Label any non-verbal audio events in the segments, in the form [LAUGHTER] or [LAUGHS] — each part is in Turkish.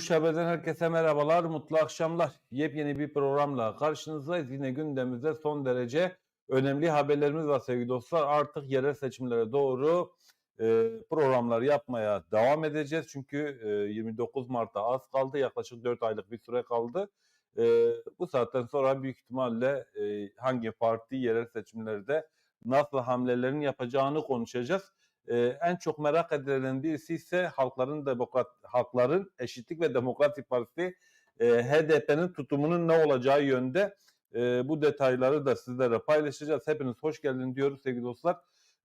Duruş Haber'den herkese merhabalar, mutlu akşamlar. Yepyeni bir programla karşınızdayız. Yine gündemimizde son derece önemli haberlerimiz var sevgili dostlar. Artık yerel seçimlere doğru e, programlar yapmaya devam edeceğiz. Çünkü e, 29 Mart'ta az kaldı, yaklaşık 4 aylık bir süre kaldı. E, bu saatten sonra büyük ihtimalle e, hangi parti yerel seçimlerde nasıl hamlelerini yapacağını konuşacağız. Ee, en çok merak edilen birisi ise halkların demokrat halkların eşitlik ve demokratik partisi e, HDP'nin tutumunun ne olacağı yönde e, bu detayları da sizlere paylaşacağız. Hepiniz hoş geldin diyoruz sevgili dostlar.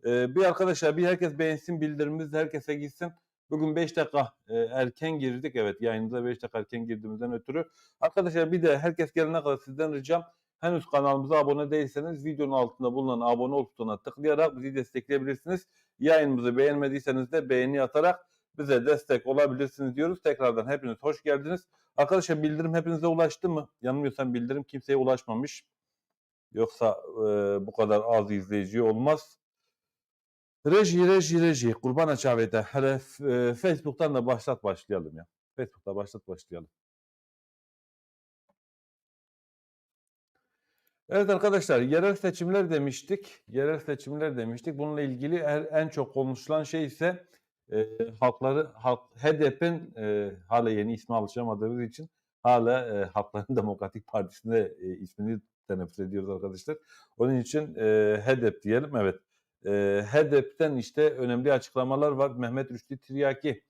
E, bir arkadaşlar bir herkes beğensin bildirimimiz herkese gitsin. Bugün 5 dakika e, erken girdik. Evet yayınımıza 5 dakika erken girdiğimizden ötürü. Arkadaşlar bir de herkes gelene kadar sizden ricam henüz kanalımıza abone değilseniz videonun altında bulunan abone ol butonuna tıklayarak bizi destekleyebilirsiniz. Yayınımızı beğenmediyseniz de beğeni atarak bize destek olabilirsiniz diyoruz. Tekrardan hepiniz hoş geldiniz. Arkadaşlar bildirim hepinize ulaştı mı? Yanılmıyorsam bildirim kimseye ulaşmamış. Yoksa e, bu kadar az izleyici olmaz. Reji, reji, reji. Kurban açavete. Hele e, Facebook'tan da başlat başlayalım ya. Facebook'ta başlat başlayalım. Evet arkadaşlar yerel seçimler demiştik. Yerel seçimler demiştik. Bununla ilgili en çok konuşulan şey ise e, halkları halk HDP'nin e, hala yeni ismi alışamadığımız için hala e, Halkların [LAUGHS] Demokratik Partisi'nde e, ismini teneffüs ediyoruz arkadaşlar. Onun için e, HDP diyelim. Evet. E, HDP'ten işte önemli açıklamalar var. Mehmet Rüştü Tiryaki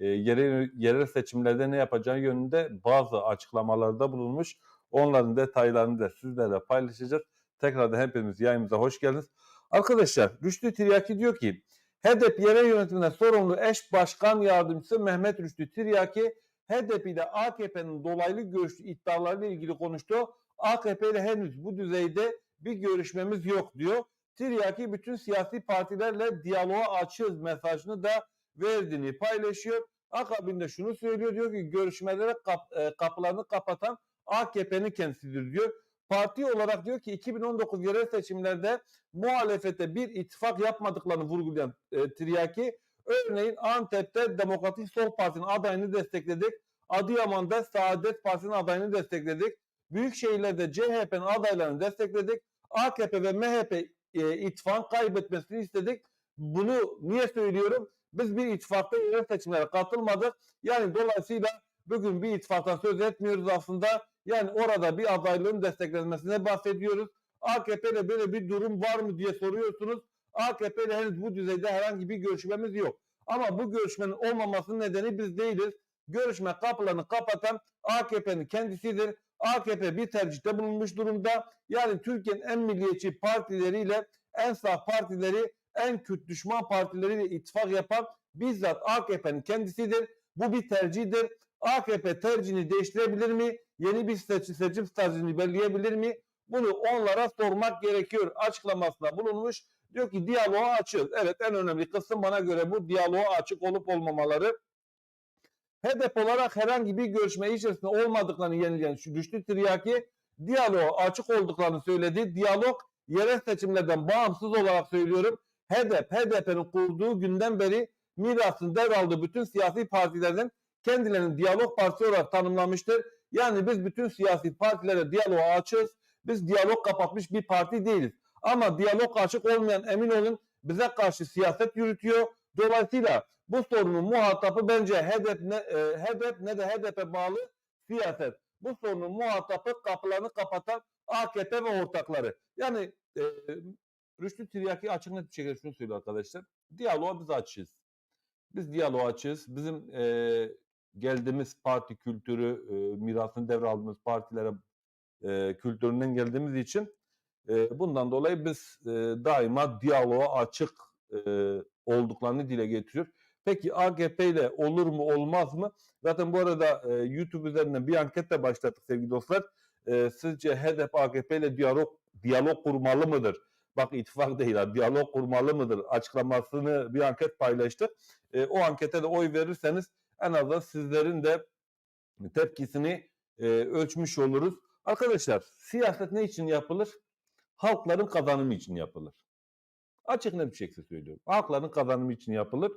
e, yerel, yerel seçimlerde ne yapacağı yönünde bazı açıklamalarda bulunmuş. Onların detaylarını da sizlerle paylaşacağız. Tekrardan hepimiz yayınımıza hoş geldiniz. Arkadaşlar Rüştü Tiryaki diyor ki HDP yerel yönetimine sorumlu eş başkan yardımcısı Mehmet Rüştü Tiryaki HDP ile AKP'nin dolaylı görüşlü iddialarıyla ilgili konuştu. AKP ile henüz bu düzeyde bir görüşmemiz yok diyor. Tiryaki bütün siyasi partilerle diyaloğa açığız mesajını da verdiğini paylaşıyor. Akabinde şunu söylüyor diyor ki görüşmelere kap, e, kapılarını kapatan AKP'nin kendisidir diyor. Parti olarak diyor ki 2019 yerel seçimlerde muhalefete bir ittifak yapmadıklarını vurgulayan e, Tiryaki, örneğin Antep'te Demokratik Sol Parti'nin adayını destekledik. Adıyaman'da Saadet Partisi'nin adayını destekledik. Büyük şehirlerde CHP'nin adaylarını destekledik. AKP ve MHP e, ittifak kaybetmesini istedik. Bunu niye söylüyorum? Biz bir ittifakta yerel seçimlere katılmadık. Yani dolayısıyla bugün bir ittifaktan söz etmiyoruz aslında. Yani orada bir adaylığın desteklenmesine bahsediyoruz. AKP ile böyle bir durum var mı diye soruyorsunuz. AKP ile henüz bu düzeyde herhangi bir görüşmemiz yok. Ama bu görüşmenin olmamasının nedeni biz değiliz. Görüşme kapılarını kapatan AKP'nin kendisidir. AKP bir tercihte bulunmuş durumda. Yani Türkiye'nin en milliyetçi partileriyle en sağ partileri, en Kürt düşman partileriyle ittifak yapan bizzat AKP'nin kendisidir. Bu bir tercihdir. AKP tercihini değiştirebilir mi? Yeni bir seçim, seçim stratejini belirleyebilir mi? Bunu onlara sormak gerekiyor. Açıklamasında bulunmuş. Diyor ki diyaloğa açığız. Evet en önemli kısım bana göre bu diyaloğa açık olup olmamaları. Hedef olarak herhangi bir görüşme içerisinde olmadıklarını yenileyen şu düştü Tiryaki diyaloğa açık olduklarını söyledi. Diyalog yerel seçimlerden bağımsız olarak söylüyorum. HDP, HDP'nin kurduğu günden beri mirasını devraldığı bütün siyasi partilerden kendilerini diyalog partisi olarak tanımlamıştır. Yani biz bütün siyasi partilere diyaloğa açığız. Biz diyalog kapatmış bir parti değiliz. Ama diyalog açık olmayan emin olun bize karşı siyaset yürütüyor. Dolayısıyla bu sorunun muhatabı bence HDP ne, e, HDP ne de HDP bağlı siyaset. Bu sorunun muhatabı kapılarını kapatan AKP ve ortakları. Yani e, Rüştü Tiryaki açık net bir şekilde şunu söylüyor arkadaşlar. Diyaloğa biz açığız. Biz diyaloğa açığız. Bizim e, geldiğimiz parti kültürü, e, mirasını devraldığımız partilere e, kültüründen geldiğimiz için e, bundan dolayı biz e, daima diyaloğa açık e, olduklarını dile getiriyor. Peki AKP ile olur mu olmaz mı? Zaten bu arada e, YouTube üzerinden bir anket de başlattık sevgili dostlar. E, sizce HDP AKP ile diyalog diyalog kurmalı mıdır? Bak ittifak değil ha, diyalog kurmalı mıdır? Açıklamasını bir anket paylaştık. E, o ankete de oy verirseniz en azından sizlerin de tepkisini e, ölçmüş oluruz. Arkadaşlar siyaset ne için yapılır? Halkların kazanımı için yapılır. Açık net bir şekilde söylüyorum. Halkların kazanımı için yapılır.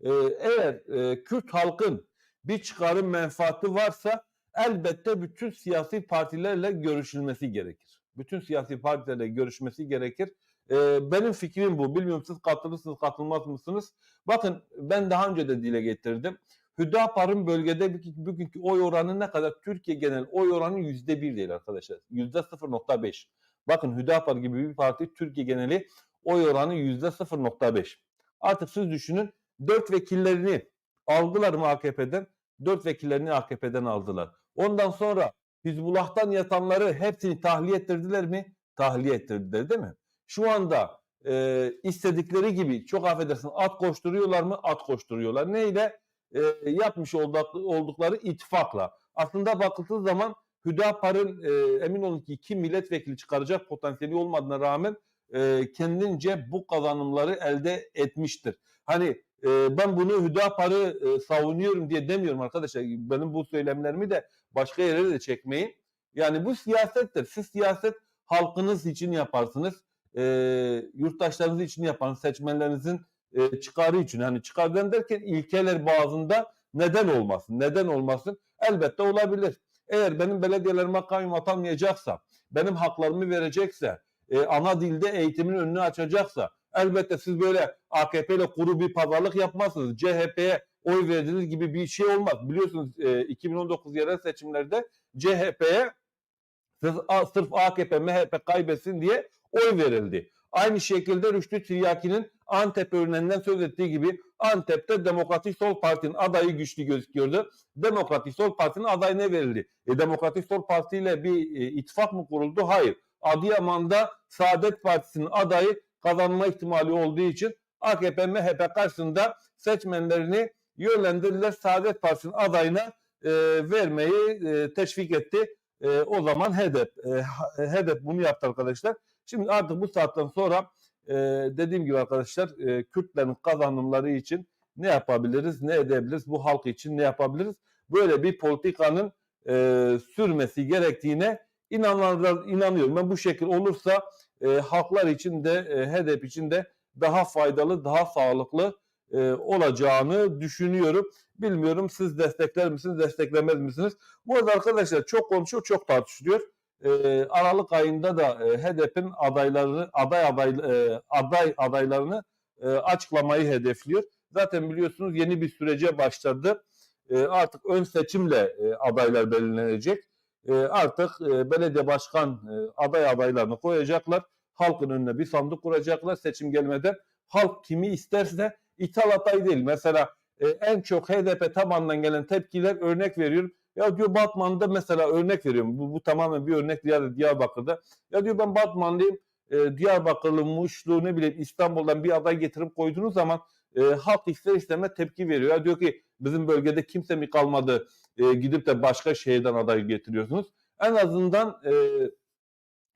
Ee, eğer e, Kürt halkın bir çıkarım menfaati varsa elbette bütün siyasi partilerle görüşülmesi gerekir. Bütün siyasi partilerle görüşmesi gerekir. Ee, benim fikrim bu. Bilmiyorum siz katılırsınız, katılmaz mısınız? Bakın ben daha önce de dile getirdim. Hüdapar'ın bölgede bugün- bugünkü oy oranı ne kadar? Türkiye genel oy oranı yüzde bir değil arkadaşlar. Yüzde 0.5. Bakın Hüdapar gibi bir parti Türkiye geneli oy oranı yüzde 0.5. Artık siz düşünün dört vekillerini aldılar mı AKP'den? Dört vekillerini AKP'den aldılar. Ondan sonra Hizbullah'tan yatanları hepsini tahliye ettirdiler mi? Tahliye ettirdiler değil mi? Şu anda e, istedikleri gibi çok affedersin at koşturuyorlar mı? At koşturuyorlar. Neyle? E, yapmış olduk- oldukları ittifakla. Aslında bakıldığı zaman Hüdapar'ın e, emin olun ki iki milletvekili çıkaracak potansiyeli olmadığına rağmen e, kendince bu kazanımları elde etmiştir. Hani e, ben bunu Hüdapar'ı e, savunuyorum diye demiyorum arkadaşlar. Benim bu söylemlerimi de başka yere de çekmeyin. Yani bu siyasettir. Siz siyaset halkınız için yaparsınız. E, yurttaşlarınız için yaparsınız. Seçmenlerinizin e, çıkarı için. Hani çıkardan derken ilkeler bazında neden olmasın? Neden olmasın? Elbette olabilir. Eğer benim belediyelerime kayyum atanmayacaksa, benim haklarımı verecekse, e, ana dilde eğitimin önünü açacaksa, elbette siz böyle AKP ile kuru bir pazarlık yapmazsınız. CHP'ye oy verilir gibi bir şey olmaz. Biliyorsunuz e, 2019 yerel seçimlerde CHP'ye sırf AKP, MHP kaybetsin diye oy verildi. Aynı şekilde Rüştü Tiryaki'nin Antep örneğinden söz ettiği gibi Antep'te Demokratik Sol Parti'nin adayı güçlü gözüküyordu. Demokratik Sol Parti'nin adayı ne verildi? E, Demokratik Sol Parti ile bir e, ittifak mı kuruldu? Hayır. Adıyaman'da Saadet Partisi'nin adayı kazanma ihtimali olduğu için AKP MHP karşısında seçmenlerini yönlendirdiler. Saadet Partisi'nin adayına e, vermeyi e, teşvik etti. E, o zaman HDP, e, HDP bunu yaptı arkadaşlar. Şimdi artık bu saatten sonra e, dediğim gibi arkadaşlar e, Kürtlerin kazanımları için ne yapabiliriz, ne edebiliriz, bu halk için ne yapabiliriz? Böyle bir politikanın e, sürmesi gerektiğine inanıyorum. Ben bu şekil olursa e, halklar için de e, HDP için de daha faydalı, daha sağlıklı e, olacağını düşünüyorum. Bilmiyorum siz destekler misiniz, desteklemez misiniz? Bu arada arkadaşlar çok konuşuyor, çok tartışılıyor. E, Aralık ayında da e, HDP'nin adaylarını, aday aday e, aday adaylarını e, açıklamayı hedefliyor. Zaten biliyorsunuz yeni bir sürece başladı. E, artık ön seçimle e, adaylar belirlenecek. E, artık e, belediye başkan e, aday adaylarını koyacaklar. Halkın önüne bir sandık kuracaklar seçim gelmeden. Halk kimi isterse ithal aday değil. Mesela e, en çok HDP tabandan gelen tepkiler örnek veriyorum. Ya diyor Batman'da mesela örnek veriyorum. Bu, bu tamamen bir örnek Diyar, Diyarbakır'da. Ya diyor ben Batmanlıyım. E, Diyarbakırlı, Muşlu ne bileyim İstanbul'dan bir aday getirip koyduğunuz zaman e, halk ister istemez tepki veriyor. Ya diyor ki bizim bölgede kimse mi kalmadı e, gidip de başka şehirden aday getiriyorsunuz. En azından e,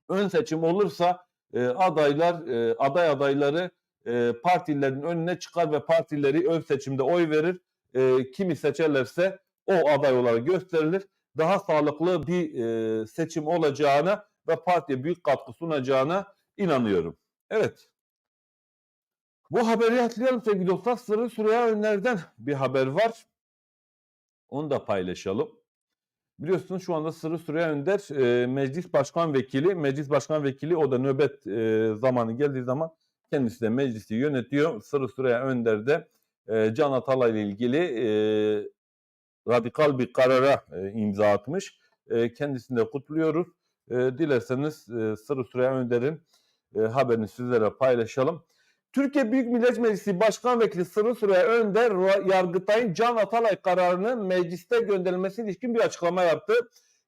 ön seçim olursa e, adaylar, e, aday adayları e, partilerin önüne çıkar ve partileri ön seçimde oy verir. E, kimi seçerlerse o aday olarak gösterilir. Daha sağlıklı bir e, seçim olacağına ve partiye büyük katkı sunacağına inanıyorum. Evet. Bu haberi hatırlayalım sevgili dostlar. Sırrı Süreyya Önler'den bir haber var. Onu da paylaşalım. Biliyorsunuz şu anda Sırrı Süreyya Önder e, meclis başkan vekili. Meclis başkan vekili o da nöbet e, zamanı geldiği zaman kendisi de meclisi yönetiyor. Sırrı Süreyya Önder de e, Can Atalay ile ilgili e, radikal bir karara e, imza atmış. E, kendisini de kutluyoruz. E, dilerseniz e, Sırrı Süreyya Önder'in e, haberini sizlere paylaşalım. Türkiye Büyük Millet Meclisi Başkan Vekili Sırrı Süreyya Önder, Yargıtay'ın Can Atalay kararının mecliste gönderilmesi ilişkin bir açıklama yaptı.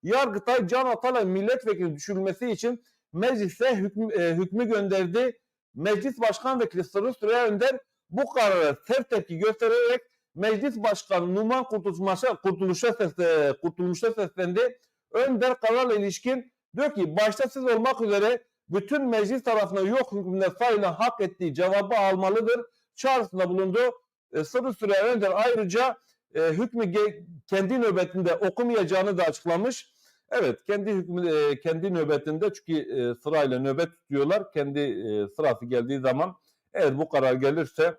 Yargıtay Can Atalay milletvekili düşürülmesi için meclise hükmü, e, hükmü gönderdi. Meclis Başkan Vekili Sırrı Süreyya Önder bu karara sert tepki göstererek Meclis Başkanı Numan Kurtuluş'a, Kurtuluş'a, sesle, Kurtuluş'a seslendi. Önder kararla ilişkin diyor ki başta siz olmak üzere bütün meclis tarafından yok hükmünde sayılan hak ettiği cevabı almalıdır. Çağrısında bulundu. E, Sırrı Süreyya Önder ayrıca e, hükmü kendi nöbetinde okumayacağını da açıklamış. Evet kendi hükmü e, kendi nöbetinde çünkü e, sırayla nöbet tutuyorlar. Kendi e, sırası geldiği zaman eğer bu karar gelirse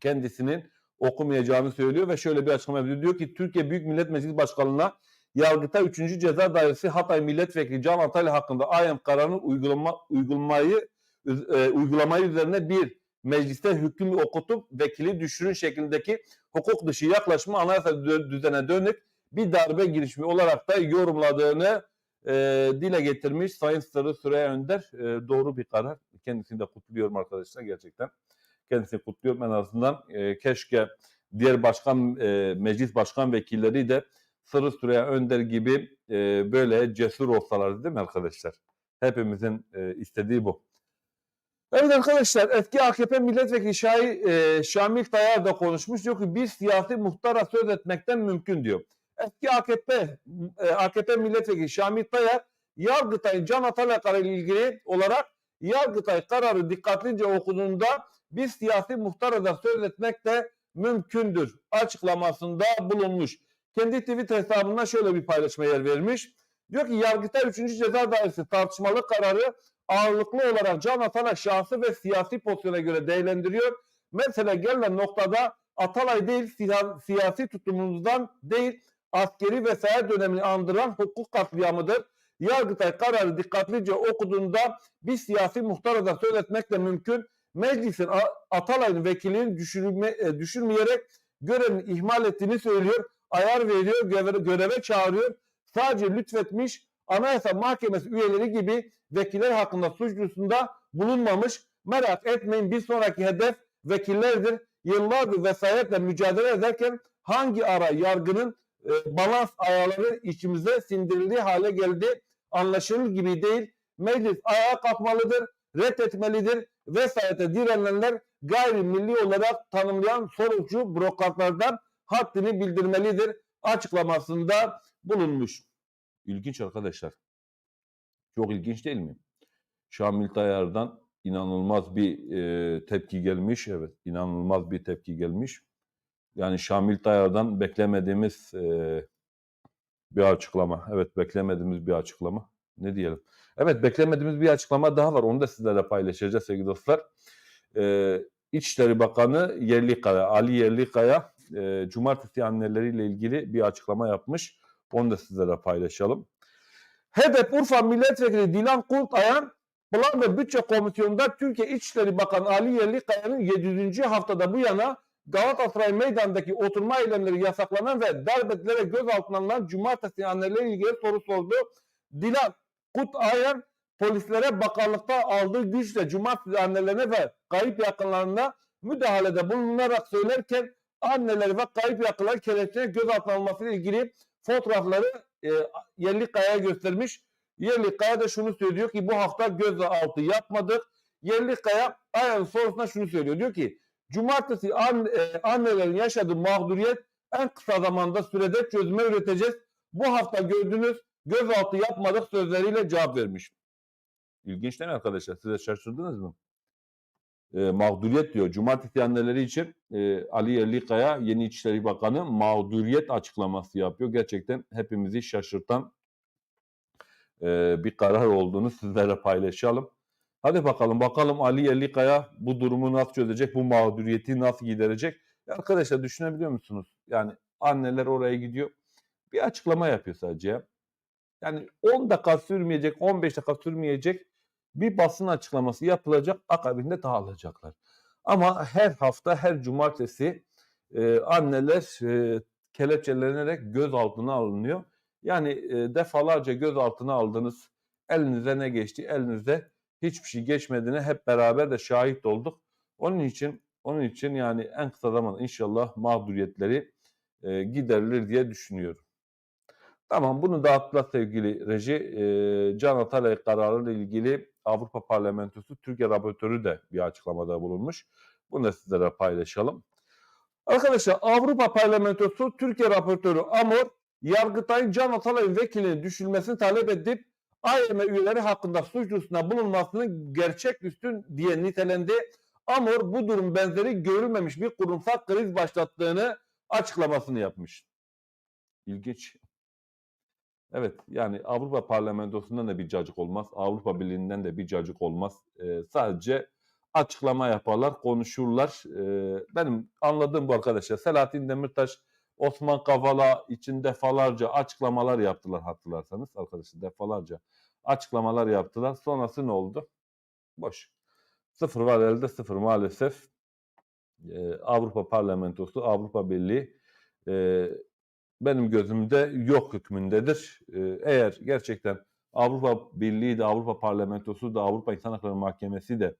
kendisinin okumayacağını söylüyor ve şöyle bir açıklama yapıyor. Diyor ki Türkiye Büyük Millet Meclisi Başkanlığı'na Yargıtay 3. Ceza Dairesi Hatay Milletvekili Can Ataylı hakkında AYM kararının uygulama, uygulamayı e, uygulamayı üzerine bir mecliste hüküm okutup vekili düşürün şeklindeki hukuk dışı yaklaşımı anayasa düzene dönük bir darbe girişimi olarak da yorumladığını e, dile getirmiş Sayın Sarı Süreyya Önder. E, doğru bir karar. Kendisini de kutluyorum arkadaşlar gerçekten. Kendisini kutluyorum en azından. E, keşke diğer başkan e, meclis başkan vekilleri de Sarı Süreyya Önder gibi e, böyle cesur olsalardı değil mi arkadaşlar? Hepimizin e, istediği bu. Evet arkadaşlar eski AKP milletvekili Şahi, e, Şamil Tayyar da konuşmuş. Diyor ki bir siyasi muhtara söz etmekten mümkün diyor. Eski AKP e, AKP milletvekili Şamil Tayyar Yargıtay Can ile ilgili olarak Yargıtay kararı dikkatlice okuduğunda bir siyasi muhtara da söz etmek de mümkündür açıklamasında bulunmuş. Kendi Twitter hesabına şöyle bir paylaşma yer vermiş. Diyor ki Yargıtay 3. Ceza Dairesi tartışmalı kararı ağırlıklı olarak Can Atalay şahsı ve siyasi pozisyona göre değerlendiriyor. Mesela gelinen noktada Atalay değil siya- siyasi tutumunuzdan değil askeri vesayet dönemini andıran hukuk katliamıdır. Yargıtay kararı dikkatlice okuduğunda bir siyasi muhtara da söz etmek de mümkün. Meclisin Atalay'ın vekilinin düşürme, e, düşürmeyerek görevini ihmal ettiğini söylüyor. Ayar veriyor, göreve, göreve çağırıyor. Sadece lütfetmiş Anayasa Mahkemesi üyeleri gibi vekiller hakkında suç duyurusunda bulunmamış. Merak etmeyin bir sonraki hedef vekillerdir. Yıllardır vesayetle mücadele ederken hangi ara yargının e, balans ayarları içimize sindirildiği hale geldi anlaşılır gibi değil. Meclis ayağa kalkmalıdır, reddetmelidir. Vesayete direnenler gayrimilli olarak tanımlayan sorumcu bürokratlardan haddini bildirmelidir açıklamasında bulunmuş. İlginç arkadaşlar. Çok ilginç değil mi? Şamil Tayyar'dan inanılmaz bir e, tepki gelmiş. Evet, inanılmaz bir tepki gelmiş. Yani Şamil Tayyar'dan beklemediğimiz e, bir açıklama. Evet, beklemediğimiz bir açıklama. Ne diyelim? Evet, beklemediğimiz bir açıklama daha var. Onu da sizlerle paylaşacağız sevgili dostlar. E, İçişleri Bakanı Yerlikaya, Ali Yerlikaya e, cumartesi anneleriyle ilgili bir açıklama yapmış. Onu da sizlere paylaşalım. HDP Urfa Milletvekili Dilan Kurtayan Plan ve Bütçe Komisyonu'nda Türkiye İçişleri Bakanı Ali Yerlikaya'nın 700. haftada bu yana Galatasaray Meydanı'ndaki oturma eylemleri yasaklanan ve darbetlere gözaltına alınan cumartesi anneleriyle ilgili soru sordu. Dilan Kutayan polislere bakanlıkta aldığı güçle cumartesi annelerine ve kayıp yakınlarına müdahalede bulunarak söylerken anneleri ve kayıp yakınlar kelepçeye gözaltına alınmasıyla ilgili fotoğrafları e, Yerlikaya'ya göstermiş. Yerlikaya da şunu söylüyor ki bu hafta gözaltı yapmadık. Yerlikaya ayın sorusuna şunu söylüyor. Diyor ki cumartesi an, e, annelerin yaşadığı mağduriyet en kısa zamanda sürede çözüme üreteceğiz. Bu hafta gördüğünüz gözaltı yapmadık sözleriyle cevap vermiş. İlginç değil mi arkadaşlar? Size şaşırdınız mı? E, mağduriyet diyor. Cumartesi anneleri için e, Ali Yerlikaya yeni İçişleri Bakanı mağduriyet açıklaması yapıyor. Gerçekten hepimizi şaşırtan e, bir karar olduğunu sizlerle paylaşalım. Hadi bakalım bakalım Ali Yerlikaya bu durumu nasıl çözecek, bu mağduriyeti nasıl giderecek? Arkadaşlar düşünebiliyor musunuz? Yani anneler oraya gidiyor, bir açıklama yapıyor sadece. Yani 10 dakika sürmeyecek, 15 dakika sürmeyecek bir basın açıklaması yapılacak, akabinde dağılacaklar. Ama her hafta, her cumartesi e, anneler e, kelepçelenerek gözaltına alınıyor. Yani e, defalarca gözaltına aldınız. Elinize ne geçti? Elinizde hiçbir şey geçmediğine hep beraber de şahit olduk. Onun için onun için yani en kısa zamanda inşallah mağduriyetleri e, giderilir diye düşünüyorum. Tamam bunu dağıttılar sevgili reji. E, Can Atalay kararıyla ilgili Avrupa Parlamentosu Türkiye raportörü de bir açıklamada bulunmuş. Bunu da sizlere paylaşalım. Arkadaşlar Avrupa Parlamentosu Türkiye raportörü Amor Yargıtay'ın Can Atalay'ın vekilinin düşülmesini talep edip AYM üyeleri hakkında suç duyurusunda bulunmasını gerçek üstün diye nitelendi. Amor bu durum benzeri görülmemiş bir kurumsal kriz başlattığını açıklamasını yapmış. İlginç. Evet yani Avrupa Parlamentosu'ndan da bir cacık olmaz. Avrupa Birliği'nden de bir cacık olmaz. Ee, sadece açıklama yaparlar, konuşurlar. Ee, benim anladığım bu arkadaşlar. Selahattin Demirtaş, Osman Kavala için defalarca açıklamalar yaptılar hatırlarsanız arkadaşlar defalarca açıklamalar yaptılar. Sonrası ne oldu? Boş. Sıfır var elde sıfır maalesef. Ee, Avrupa Parlamentosu, Avrupa Birliği e, benim gözümde yok hükmündedir. Ee, eğer gerçekten Avrupa Birliği de, Avrupa Parlamentosu da, Avrupa İnsan Hakları Mahkemesi de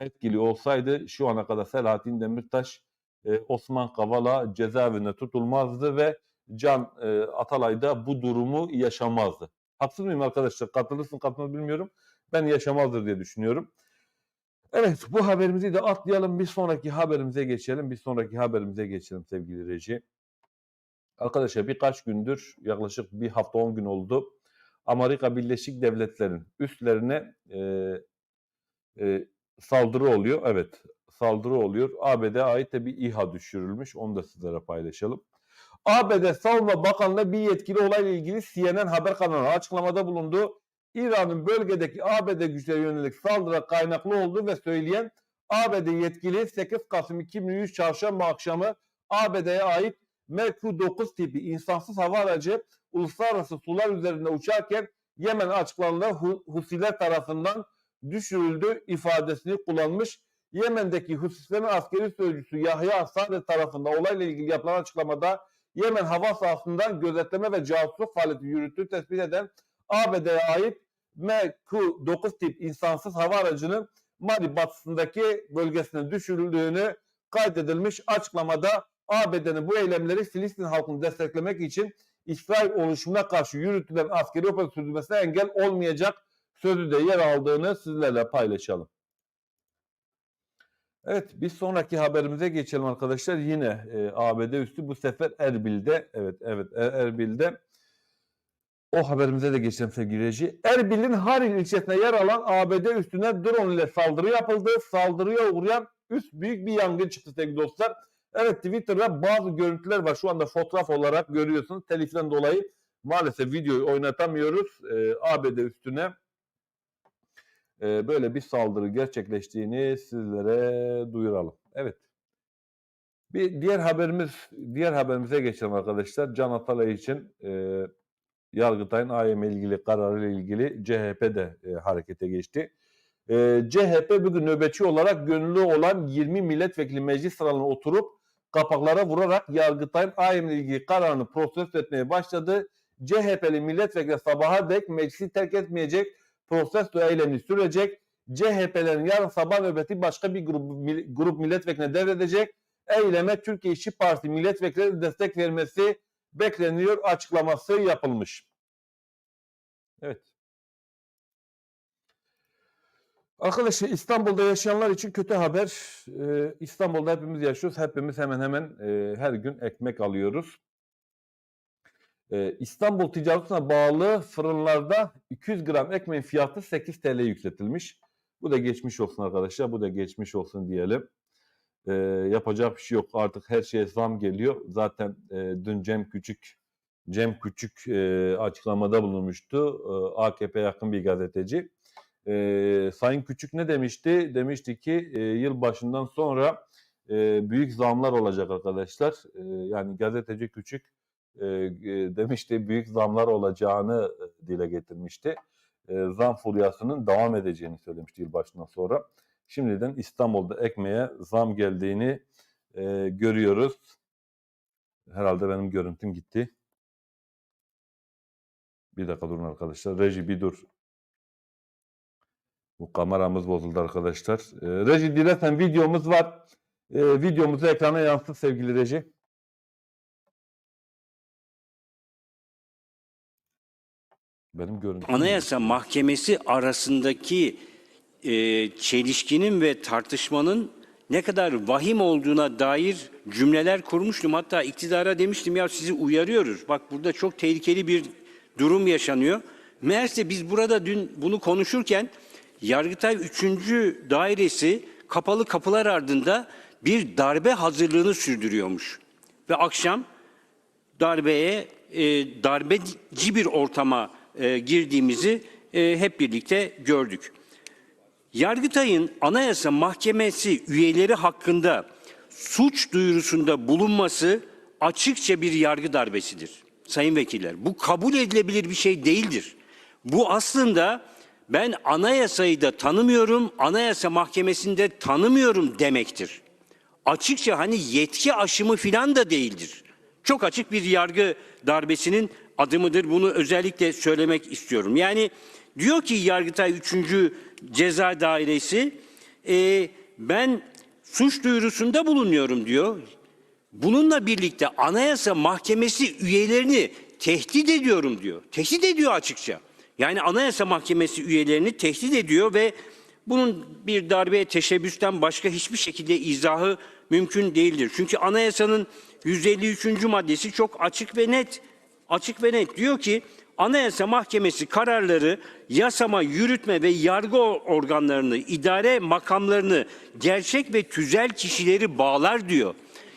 etkili olsaydı şu ana kadar Selahattin Demirtaş, e, Osman Kavala cezaevinde tutulmazdı ve Can e, Atalay da bu durumu yaşamazdı. Haksız mıyım arkadaşlar? Katılırsın katılır bilmiyorum. Ben yaşamazdır diye düşünüyorum. Evet bu haberimizi de atlayalım. Bir sonraki haberimize geçelim. Bir sonraki haberimize geçelim sevgili reji. Arkadaşlar birkaç gündür yaklaşık bir hafta 10 gün oldu. Amerika Birleşik Devletleri'nin üstlerine e, e, saldırı oluyor. Evet saldırı oluyor. ABD'ye ait de bir İHA düşürülmüş. Onu da sizlere paylaşalım. ABD Savunma Bakanlığı bir yetkili olayla ilgili CNN haber kanalına açıklamada bulundu. İran'ın bölgedeki ABD güçlerine yönelik saldırı kaynaklı olduğu ve söyleyen ABD yetkili 8 Kasım 2003 çarşamba akşamı ABD'ye ait MQ-9 tipi insansız hava aracı uluslararası sular üzerinde uçarken Yemen açıklarında Hu- Husiler tarafından düşürüldü ifadesini kullanmış. Yemen'deki Husilerin askeri sözcüsü Yahya Saadet tarafından olayla ilgili yapılan açıklamada Yemen hava sahasından gözetleme ve casusluk faaliyeti yürüttüğü tespit eden ABD'ye ait MQ-9 tip insansız hava aracının Mali batısındaki bölgesine düşürüldüğünü kaydedilmiş açıklamada ABD'nin bu eylemleri Filistin halkını desteklemek için İsrail oluşumuna karşı yürütülen askeri operasyon sürdürmesine engel olmayacak sözü de yer aldığını sizlerle paylaşalım. Evet bir sonraki haberimize geçelim arkadaşlar. Yine e, ABD üstü bu sefer Erbil'de. Evet evet Er- Erbil'de. O haberimize de geçelim sevgili reji. Erbil'in Haril ilçesine yer alan ABD üstüne drone ile saldırı yapıldı. Saldırıya uğrayan üst büyük bir yangın çıktı sevgili dostlar. Evet Twitter'da bazı görüntüler var. Şu anda fotoğraf olarak görüyorsunuz. Teliften dolayı maalesef videoyu oynatamıyoruz. Ee, ABD üstüne e, böyle bir saldırı gerçekleştiğini sizlere duyuralım. Evet. Bir diğer haberimiz, diğer haberimize geçelim arkadaşlar. Can Atalay için e, Yargıtay'ın AYM ilgili kararı ile ilgili CHP de e, harekete geçti. E, CHP bugün nöbetçi olarak gönüllü olan 20 milletvekili meclis sıralarına oturup kapaklara vurarak Yargıtay'ın AYM ile ilgili kararını protesto etmeye başladı. CHP'li milletvekili sabaha dek meclisi terk etmeyecek, protesto eylemini sürecek. CHP'lerin yarın sabah nöbeti başka bir grup, mil- grup milletvekiline devredecek. Eyleme Türkiye İşçi Partisi milletvekilleri destek vermesi bekleniyor açıklaması yapılmış. Evet. Arkadaşlar İstanbul'da yaşayanlar için kötü haber. Ee, İstanbul'da hepimiz yaşıyoruz. Hepimiz hemen hemen e, her gün ekmek alıyoruz. Ee, İstanbul ticaretine bağlı fırınlarda 200 gram ekmeğin fiyatı 8 TL yükseltilmiş. Bu da geçmiş olsun arkadaşlar. Bu da geçmiş olsun diyelim. Ee, yapacak bir şey yok. Artık her şeye zam geliyor. Zaten e, dün Cem Küçük Cem Küçük e, açıklamada bulunmuştu. E, AKP yakın bir gazeteci. E, Sayın Küçük ne demişti? Demişti ki e, yılbaşından sonra e, büyük zamlar olacak arkadaşlar. E, yani gazeteci Küçük e, e, demişti büyük zamlar olacağını e, dile getirmişti. E, zam furyasının devam edeceğini söylemişti yılbaşından sonra. Şimdiden İstanbul'da ekmeğe zam geldiğini e, görüyoruz. Herhalde benim görüntüm gitti. Bir dakika durun arkadaşlar. Reji bir dur. Bu kameramız bozuldu arkadaşlar. E, Reji dilersen videomuz var. E, videomuzu ekrana yansıt sevgili Reji. Benim görüntüm. Anayasa Mahkemesi arasındaki e, çelişkinin ve tartışmanın ne kadar vahim olduğuna dair cümleler kurmuştum. Hatta iktidara demiştim ya sizi uyarıyoruz. Bak burada çok tehlikeli bir durum yaşanıyor. Meğerse biz burada dün bunu konuşurken Yargıtay 3. Dairesi kapalı kapılar ardında bir darbe hazırlığını sürdürüyormuş. Ve akşam darbeye, e, darbeci bir ortama e, girdiğimizi e, hep birlikte gördük. Yargıtay'ın Anayasa Mahkemesi üyeleri hakkında suç duyurusunda bulunması açıkça bir yargı darbesidir. Sayın vekiller, bu kabul edilebilir bir şey değildir. Bu aslında ben anayasayı da tanımıyorum, anayasa mahkemesinde tanımıyorum demektir. Açıkça hani yetki aşımı filan da değildir. Çok açık bir yargı darbesinin adımıdır. Bunu özellikle söylemek istiyorum. Yani diyor ki Yargıtay 3. Ceza Dairesi e, ben suç duyurusunda bulunuyorum diyor. Bununla birlikte Anayasa Mahkemesi üyelerini tehdit ediyorum diyor. Tehdit ediyor açıkça. Yani Anayasa Mahkemesi üyelerini tehdit ediyor ve bunun bir darbeye teşebbüsten başka hiçbir şekilde izahı mümkün değildir. Çünkü anayasanın 153. maddesi çok açık ve net. Açık ve net diyor ki Anayasa Mahkemesi kararları yasama, yürütme ve yargı organlarını, idare makamlarını, gerçek ve tüzel kişileri bağlar diyor.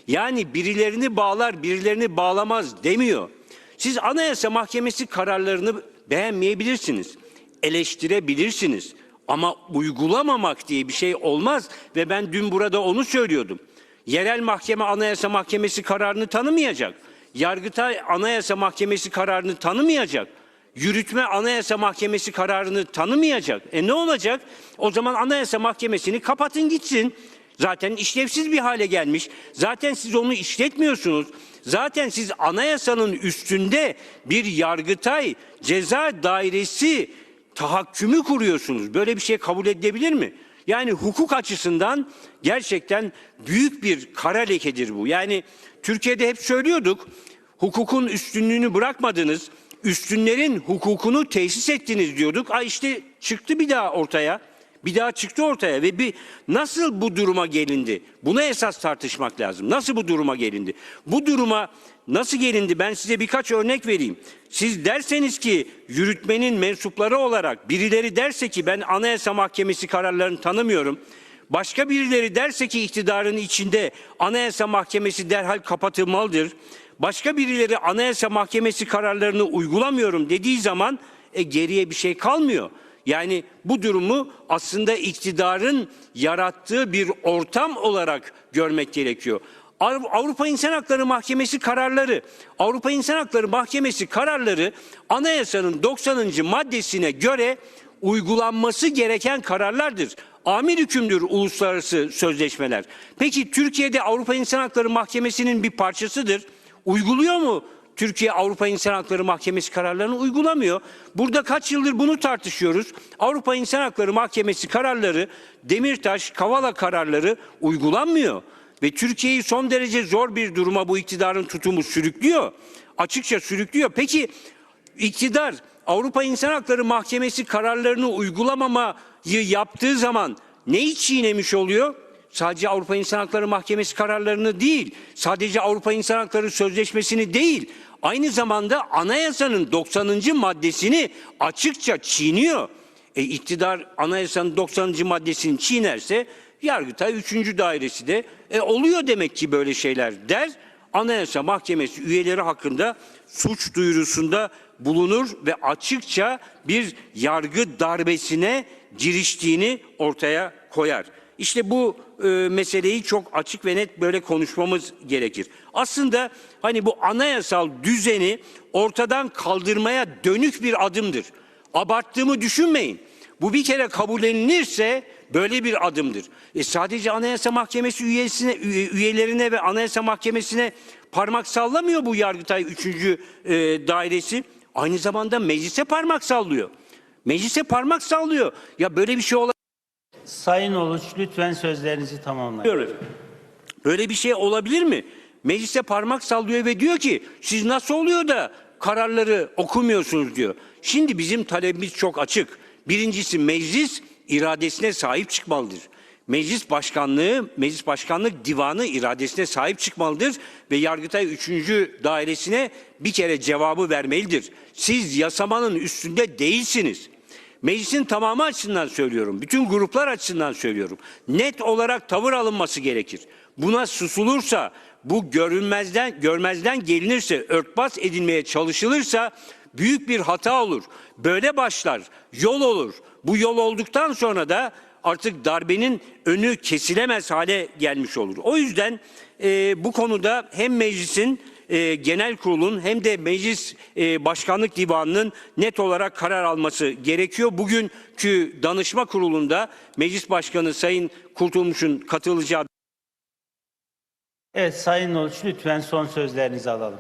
Yani birilerini bağlar, birilerini bağlamaz demiyor. Siz Anayasa Mahkemesi kararlarını beğenmeyebilirsiniz, eleştirebilirsiniz. Ama uygulamamak diye bir şey olmaz ve ben dün burada onu söylüyordum. Yerel mahkeme Anayasa Mahkemesi kararını tanımayacak. Yargıtay Anayasa Mahkemesi kararını tanımayacak. Yürütme Anayasa Mahkemesi kararını tanımayacak. E ne olacak? O zaman Anayasa Mahkemesi'ni kapatın gitsin. Zaten işlevsiz bir hale gelmiş. Zaten siz onu işletmiyorsunuz. Zaten siz anayasanın üstünde bir yargıtay ceza dairesi tahakkümü kuruyorsunuz. Böyle bir şey kabul edilebilir mi? Yani hukuk açısından gerçekten büyük bir kara lekedir bu. Yani Türkiye'de hep söylüyorduk, hukukun üstünlüğünü bırakmadınız, üstünlerin hukukunu tesis ettiniz diyorduk. Ay işte çıktı bir daha ortaya. Bir daha çıktı ortaya ve bir nasıl bu duruma gelindi? Buna esas tartışmak lazım. Nasıl bu duruma gelindi? Bu duruma nasıl gelindi? Ben size birkaç örnek vereyim. Siz derseniz ki yürütmenin mensupları olarak birileri derse ki ben Anayasa Mahkemesi kararlarını tanımıyorum. Başka birileri derse ki iktidarın içinde Anayasa Mahkemesi derhal kapatılmalıdır. Başka birileri Anayasa Mahkemesi kararlarını uygulamıyorum dediği zaman e, geriye bir şey kalmıyor. Yani bu durumu aslında iktidarın yarattığı bir ortam olarak görmek gerekiyor. Avrupa İnsan Hakları Mahkemesi kararları, Avrupa İnsan Hakları Mahkemesi kararları anayasanın 90. maddesine göre uygulanması gereken kararlardır. Amir hükümdür uluslararası sözleşmeler. Peki Türkiye'de Avrupa İnsan Hakları Mahkemesi'nin bir parçasıdır. Uyguluyor mu Türkiye Avrupa İnsan Hakları Mahkemesi kararlarını uygulamıyor. Burada kaç yıldır bunu tartışıyoruz. Avrupa İnsan Hakları Mahkemesi kararları, Demirtaş, Kavala kararları uygulanmıyor. Ve Türkiye'yi son derece zor bir duruma bu iktidarın tutumu sürüklüyor. Açıkça sürüklüyor. Peki iktidar Avrupa İnsan Hakları Mahkemesi kararlarını uygulamamayı yaptığı zaman neyi çiğnemiş oluyor? Sadece Avrupa İnsan Hakları Mahkemesi kararlarını değil, sadece Avrupa İnsan Hakları Sözleşmesi'ni değil, aynı zamanda anayasanın 90. maddesini açıkça çiğniyor. E, iktidar anayasanın 90. maddesini çiğnerse Yargıtay 3. dairesi de e, oluyor demek ki böyle şeyler der. Anayasa Mahkemesi üyeleri hakkında suç duyurusunda bulunur ve açıkça bir yargı darbesine giriştiğini ortaya koyar. İşte bu e, meseleyi çok açık ve net böyle konuşmamız gerekir. Aslında hani bu anayasal düzeni ortadan kaldırmaya dönük bir adımdır. Abarttığımı düşünmeyin. Bu bir kere kabullenilirse böyle bir adımdır. E sadece Anayasa Mahkemesi üyesine, üyelerine ve Anayasa Mahkemesi'ne parmak sallamıyor bu Yargıtay 3. E, dairesi. Aynı zamanda meclise parmak sallıyor. Meclise parmak sallıyor. Ya böyle bir şey olabilir. Sayın Uluç lütfen sözlerinizi tamamlayın. Böyle bir şey olabilir mi? Meclise parmak sallıyor ve diyor ki siz nasıl oluyor da kararları okumuyorsunuz diyor. Şimdi bizim talebimiz çok açık. Birincisi meclis iradesine sahip çıkmalıdır. Meclis başkanlığı, meclis başkanlık divanı iradesine sahip çıkmalıdır ve Yargıtay 3. dairesine bir kere cevabı vermelidir. Siz yasamanın üstünde değilsiniz. Meclisin tamamı açısından söylüyorum. Bütün gruplar açısından söylüyorum. Net olarak tavır alınması gerekir. Buna susulursa, bu görünmezden görmezden gelinirse, örtbas edilmeye çalışılırsa büyük bir hata olur. Böyle başlar, yol olur. Bu yol olduktan sonra da artık darbenin önü kesilemez hale gelmiş olur. O yüzden e, bu konuda hem meclisin e, genel kurulun hem de meclis e, başkanlık divanının net olarak karar alması gerekiyor. Bugünkü danışma kurulunda meclis başkanı Sayın Kurtulmuş'un katılacağı Evet Sayın Uluç lütfen son sözlerinizi alalım.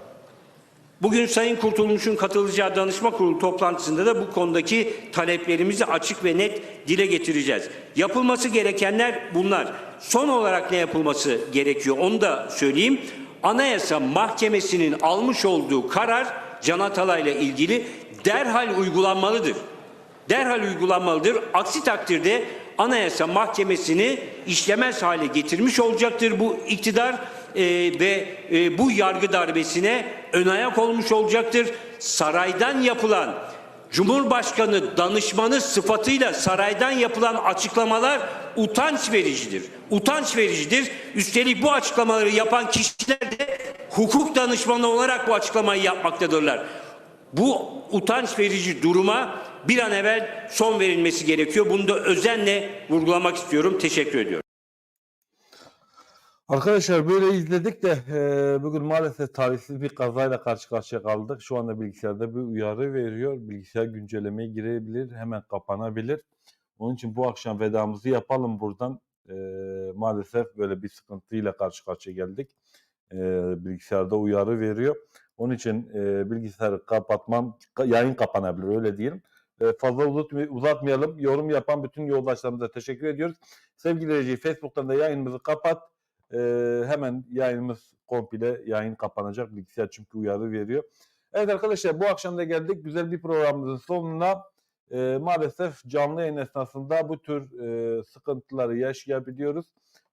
Bugün Sayın Kurtulmuş'un katılacağı danışma kurulu toplantısında da bu konudaki taleplerimizi açık ve net dile getireceğiz. Yapılması gerekenler bunlar. Son olarak ne yapılması gerekiyor onu da söyleyeyim. Anayasa Mahkemesi'nin almış olduğu karar Can Atalay'la ilgili derhal uygulanmalıdır. Derhal uygulanmalıdır. Aksi takdirde Anayasa Mahkemesi'ni işlemez hale getirmiş olacaktır bu iktidar e, ve e, bu yargı darbesine ön ayak olmuş olacaktır. Saraydan yapılan Cumhurbaşkanı danışmanı sıfatıyla saraydan yapılan açıklamalar utanç vericidir. Utanç vericidir. Üstelik bu açıklamaları yapan kişiler de hukuk danışmanı olarak bu açıklamayı yapmaktadırlar. Bu utanç verici duruma bir an evvel son verilmesi gerekiyor. Bunu da özenle vurgulamak istiyorum. Teşekkür ediyorum. Arkadaşlar böyle izledik de e, bugün maalesef talihsiz bir kazayla karşı karşıya kaldık. Şu anda bilgisayarda bir uyarı veriyor. Bilgisayar güncellemeye girebilir, hemen kapanabilir. Onun için bu akşam vedamızı yapalım buradan. E, maalesef böyle bir sıkıntıyla karşı karşıya geldik. E, bilgisayarda uyarı veriyor. Onun için e, bilgisayarı kapatmam, ka- yayın kapanabilir öyle diyelim. E, fazla uzatmay- uzatmayalım. Yorum yapan bütün yoldaşlarımıza teşekkür ediyoruz. Sevgili Recep, Facebook'tan da yayınımızı kapat. Ee, hemen yayınımız komple yayın kapanacak. Bilgisayar çünkü uyarı veriyor. Evet arkadaşlar bu akşam da geldik. Güzel bir programımızın sonuna. Ee, maalesef canlı yayın esnasında bu tür e, sıkıntıları yaşayabiliyoruz.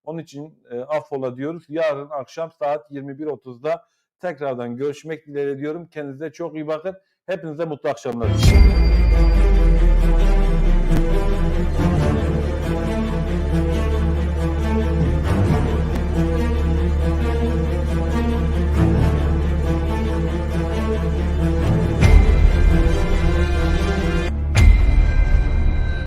Onun için e, affola diyoruz. Yarın akşam saat 21.30'da tekrardan görüşmek dileğiyle diyorum. Kendinize çok iyi bakın. Hepinize mutlu akşamlar.